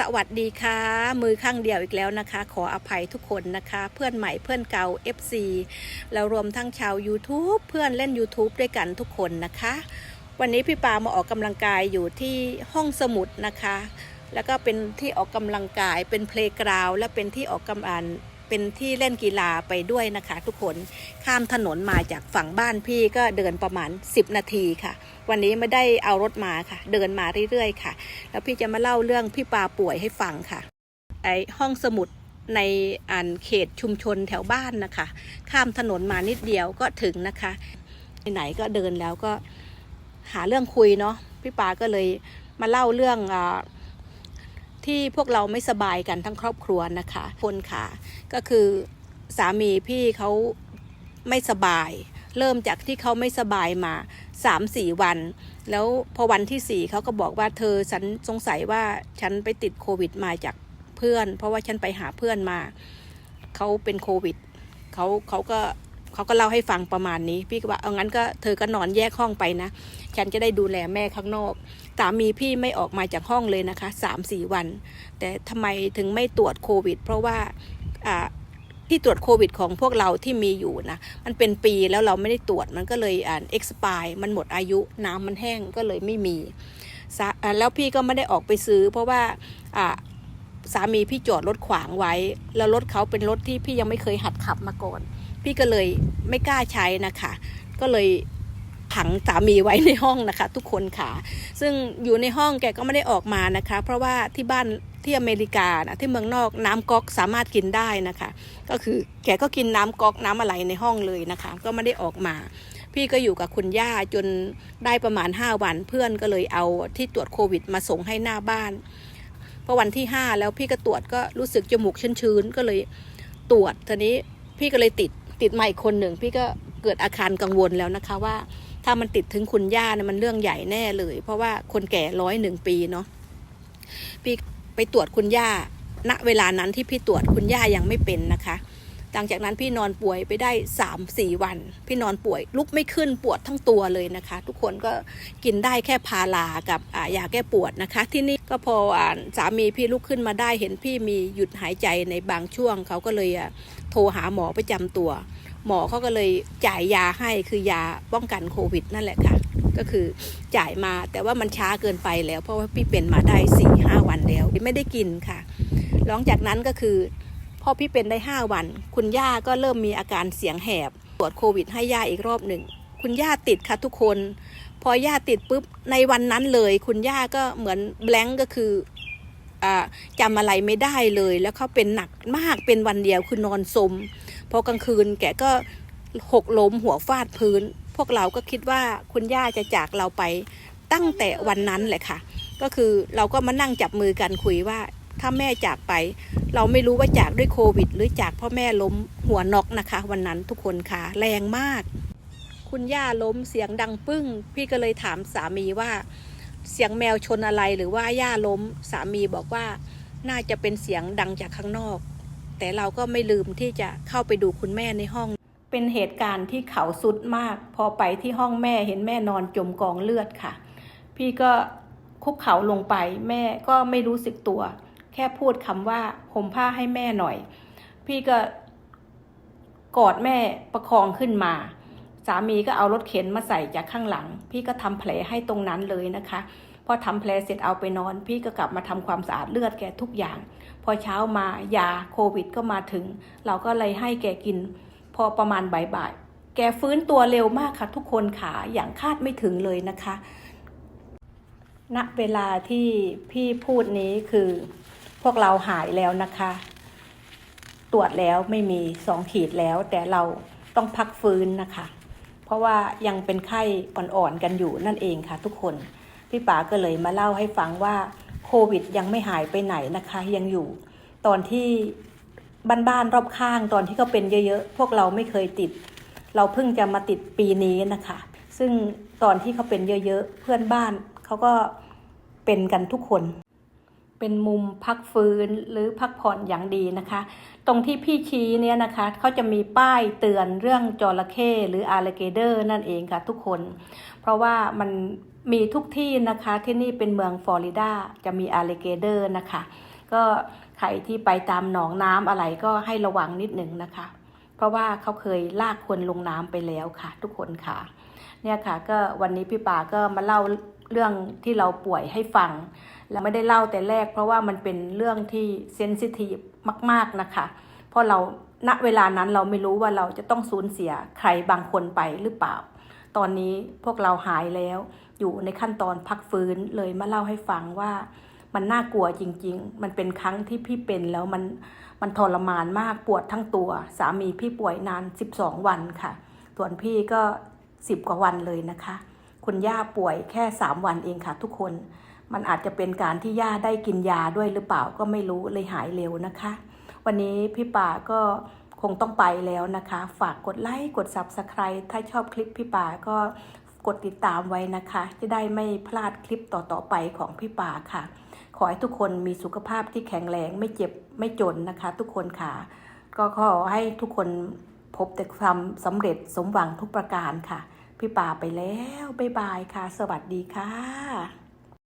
สวัสดีค่ะ มือข้างเดียวอีกแล้วนะคะ ขออภัยทุกคนนะคะ เพื่อนใหม่เพื่อนเก่า FC แล้วรวมทั้งชาว YouTube เพื่อนเล่น YouTube ด้วยกันทุกคนนะคะ วันนี้พี่ปามาออกกำลังกายอยู่ที่ห้องสมุดนะคะ แล้วก็เป็นที่ออกกำลังกายเป็นเพลงกราวและเป็นที่ออกกำลังเป็นที่เล่นกีฬาไปด้วยนะคะ ทุกคนข้ามถนนมาจากฝั่งบ้านพี่ก็เดินประมาณ 10 นาทีค่ะ วันนี้ไม่ได้เอารถมาค่ะ เดินมาเรื่อยๆค่ะ แล้วพี่จะมาเล่าเรื่องพี่ปาป่วยให้ฟังค่ะ ไอห้องสมุดในอันเขตชุมชนแถวบ้านนะคะ ข้ามถนนมานิดเดียวก็ถึงนะคะไหนๆก็เดินแล้วก็หาเรื่องคุยเนาะพี่ปาก็เลยมาเล่าเรื่องอที่พวกเราไม่สบายกันทั้งครอบครัวนะคะคนค่ะ ก็คือสามีพี่เขาไม่สบาย เริ่มจากที่เขาไม่สบายมา สามสี่วัน แล้วพอวันที่สี่เขาก็บอกว่าเธอฉันสงสัยว่าฉันไปติดโควิดมาจากเพื่อน เพราะว่าฉันไปหาเพื่อนมาเขาเป็นโควิดเขาเขาก็เขาก็เล่าให้ฟังประมาณนี้ พี่ก็ว่าเอางั้นก็เธอก็นอนแยกห้องไปนะ ฉันจะได้ดูแลแม่ข้างนอกสามีพี่ไม่ออกมาจากห้องเลยนะคะสามสี่วัน แต่ทำไมถึงไม่ตรวจโควิด เพราะว่าอ่า ที่ตรวจโควิดของพวกเราที่มีอยู่นะ มันเป็นปีแล้วเราไม่ได้ตรวจมันก็เลยอ่าน expire มันหมดอายุน้ำมันแห้งก็เลยไม่มี แล้วพี่ก็ไม่ได้ออกไปซื้อ เพราะว่าอ่าสามีพี่จอดรถขวางไว้ แล้วรถเขาเป็นรถที่พี่ยังไม่เคยหัดขับมาก่อน พี่ก็เลยไม่กล้าใช้นะคะ ก็เลยขังสามีไว้ในห้องนะคะ ทุกคนค่ะ ซึ่งอยู่ในห้องแกก็ไม่ได้ออกมานะคะ เพราะว่าที่บ้าน ที่อเมริกานะที่เมืองนอกน้ำก๊อกสามารถกินได้นะคะ ก็คือแกก็กินน้ำก๊อกน้ำอะไรในห้องเลยนะคะ ก็ไม่ได้ออกมา พี่ก็อยู่กับคุณย่าจนได้ประมาณ 5 วันเพื่อนก็เลยเอาที่ตรวจโควิดมาส่งให้หน้าบ้านพอวันที่ 5 แล้วพี่ก็ตรวจก็รู้สึกจมูกชื้นๆก็เลยตรวจทีนี้พี่ก็เลยติดติดมาอีกคนหนึ่ง พี่ก็เกิดอาการกังวลแล้วนะคะว่า ถ้ามันติดถึงคุณย่าเนี่ยมันเรื่องใหญ่แน่เลย เพราะว่าคนแก่ร้อยหนึ่งปีเนาะพี่ ไปตรวจคุณย่า ณ เวลานั้นที่พี่ตรวจคุณย่ายังไม่เป็นนะคะ หลังจากนั้นพี่นอนป่วยไปได้สามสี่วัน พี่นอนป่วยลุกไม่ขึ้นปวดทั้งตัวเลยนะคะ ทุกคนก็กินได้แค่พารากับอ่ายาแก้ปวดนะคะ ที่นี่ก็พอสามีพี่ลุกขึ้นมาได้เห็นพี่มีหยุดหายใจในบางช่วงเขาก็เลยโทรหาหมอประจำตัว หมอเขาก็เลยจ่ายยาให้คือยาป้องกันโควิดนั่นแหละค่ะ ก็คือจ่ายมาแต่ว่ามันช้าเกินไปแล้ว เพราะว่าพี่เป็นมาได้สี่ห้าวันแล้ว ไม่ได้กินค่ะ หลังจากนั้นก็คือพอพี่เป็นได้ห้าวัน คุณย่าก็เริ่มมีอาการเสียงแหบตรวจโควิดให้ย่าอีกรอบหนึ่ง คุณย่าติดค่ะทุกคน พอย่าติดปุ๊บในวันนั้นเลย คุณย่าก็เหมือนแบงก์ก็คืออจำอะไรไม่ได้เลย แล้วเขาเป็นหนักมากเป็นวันเดียวคือนอนสมพอกลางคืนแกก็หกล้มหัวฟาดพื้น พวกเราก็คิดว่าคุณย่าจะจากเราไปตั้งแต่วันนั้นแหละค่ะ ก็คือเราก็มานั่งจับมือกันคุยว่าถ้าแม่จากไป เราไม่รู้ว่าจากด้วยโควิด หรือจากพ่อแม่ล้มหัวนอกนะคะ วันนั้นทุกคนค่ะแรงมาก คุณย่าล้มเสียงดังปึ้ง พี่ก็เลยถามสามีว่า เสียงแมวชนอะไรหรือว่าย่าล้ม สามีบอกว่าน่าจะเป็นเสียงดังจากข้างนอก แต่เราก็ไม่ลืมที่จะเข้าไปดูคุณแม่ในห้อง เป็นเหตุการณ์ที่เขาสุดมาก พอไปที่ห้องแม่เห็นแม่นอนจมกองเลือดค่ะ พี่ก็คุกเข่าลงไป แม่ก็ไม่รู้สึกตัว แค่พูดคำว่าห่มผ้าให้แม่หน่อย พี่ก็กอดแม่ประคองขึ้นมา สามีก็เอารถเข็นมาใส่จากข้างหลัง พี่ก็ทำแผลให้ตรงนั้นเลยนะคะพอทำแผลเสร็จเอาไปนอน พี่ก็กลับมาทำความสะอาดเลือดแกทุกอย่าง พอเช้ามายาโควิดก็มาถึง เราก็เลยให้แกกิน อประมาณบ่ายๆแกฟื้นตัวเร็วมากค่ะ ทุกคนขาอย่างคาดไม่ถึงเลยนะคะณเวลาที่พี่พูดนี้คือพวกเราหายแล้วนะคะ ตรวจแล้วไม่มีสองขีดแล้ว แต่เราต้องพักฟื้นนะคะ เพราะว่ายังเป็นไข้อ่อนๆกันอยู่นั่นเองค่ะ ทุกคนพี่ป๋าก็เลยมาเล่าให้ฟังว่าโควิดยังไม่หายไปไหนนะคะ ยังอยู่ ตอนที่ บ้านๆรอบข้างตอนที่เขาเป็นเยอะๆ พวกเราไม่เคยติด เราเพิ่งจะมาติดปีนี้นะคะ ซึ่งตอนที่เขาเป็นเยอะๆ เพื่อนบ้านเขาก็เป็นกันทุกคน เป็นมุมพักฟื้นหรือพักผ่อนอย่างดีนะคะ ตรงที่พี่ชี้เนี่ยนะคะเขาจะมีป้ายเตือนเรื่องจระเข้หรืออาร์เกเดอร์นั่นเองค่ะทุกคน เพราะว่ามันมีทุกที่นะคะที่นี่เป็นเมืองฟลอริดาจะมีอาลิเกเดอร์นะคะ ก็ ใครที่ไปตามหนองน้ำอะไรก็ให้ระวังนิดหนึ่งนะคะ เพราะว่าเขาเคยลากคนลงน้ำไปแล้วค่ะ ทุกคนค่ะ เนี่ยค่ะก็วันนี้พี่ป่าก็มาเล่าเรื่องที่เราป่วยให้ฟัง แล้วไม่ได้เล่าแต่แรก เพราะว่ามันเป็นเรื่องที่เซนซิทีฟมาก ๆนะคะ เพราะเราณเวลานั้นเราไม่รู้ว่าเราจะต้องสูญเสียใครบางคนไปหรือเปล่า ตอนนี้พวกเราหายแล้ว อยู่ในขั้นตอนพักฟื้นเลยมาเล่าให้ฟังว่า มันน่ากลัวจริง ๆ มันเป็นครั้งที่พี่เป็นแล้วมันมันทรมานมากปวดทั้งตัว สามีพี่ป่วยนาน 12 วันค่ะ ส่วนพี่ก็ 10 กว่าวันเลยนะคะ คุณย่าป่วยแค่ 3 วันเองค่ะ ทุกคน มันอาจจะเป็นการที่ย่าได้กินยาด้วยหรือเปล่าก็ไม่รู้เลยหายเร็วนะคะ วันนี้พี่ป่าก็คงต้องไปแล้วนะคะ ฝากกดไลค์กด Subscribe ถ้าชอบคลิปพี่ป่าก็กดติดตามไว้นะคะ จะได้ไม่พลาดคลิปต่อๆไปของพี่ป่าค่ะ ขอให้ทุกคนมีสุขภาพที่แข็งแรงไม่เจ็บไม่จนนะคะ ทุกคนค่ะ ก็ขอให้ทุกคนพบแต่ความสำเร็จสมหวังทุกประการค่ะ พี่ป่าไปแล้ว บ๊ายบายค่ะ สวัสดีค่ะ